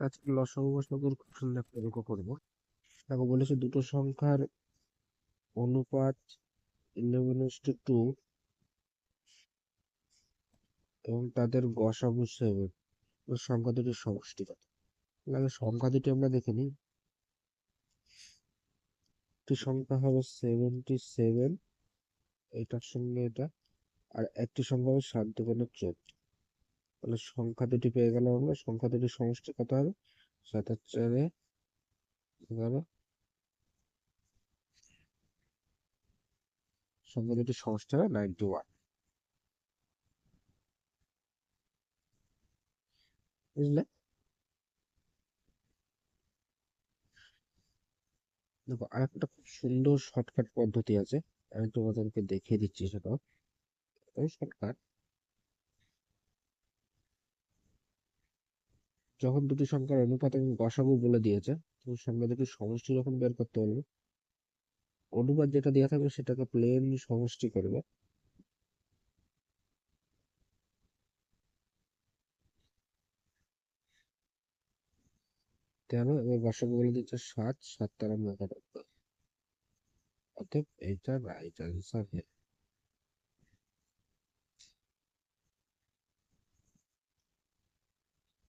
আজকে লসাগু গসাগুর খুব সুন্দর একটা অঙ্ক করব। দেখো বলেছে দুটো সংখ্যার অনুপাত ইলেভেন টু টু এবং তাদের গসাগু সেভেন সংখ্যা দুটির সমষ্টি কত তাহলে সংখ্যা দুটি আমরা দেখে নিই। একটি সংখ্যা হবে সেভেন্টি সেভেন এটার সঙ্গে এটা, আর একটি সংখ্যা হবে সাত দুগুণে চোদ্দ। তাহলে সংখ্যা দুটি পেয়ে গেলাম আমরা। সংখ্যা দুটির সমষ্টি কত হবে? সাত আর চারে এগারো সংখ্যা দুটির সমষ্টি হবে নাইনটি ওয়ান। বুঝলে? দেখো আরেকটা খুব সুন্দর শর্টকাট পদ্ধতি আছে। আমি তোমাদেরকে দেখিয়ে দিচ্ছি সেটা ওই শর্টকাট যখন দুটি সংখ্যার অনুপাত এবং গসাগু বলে দিয়েছে তুমি সংখ্যা দুটির সমষ্টি যখন বের করতে বলবে, অনুপাত যেটা দেওয়া থাকবে সেটাকে প্লেন সমষ্টি করবে। তেরো এবং গসাগু বলে দিচ্ছে সাত সাত তেরো একানব্বই অতএব এইটা রাইট আনসার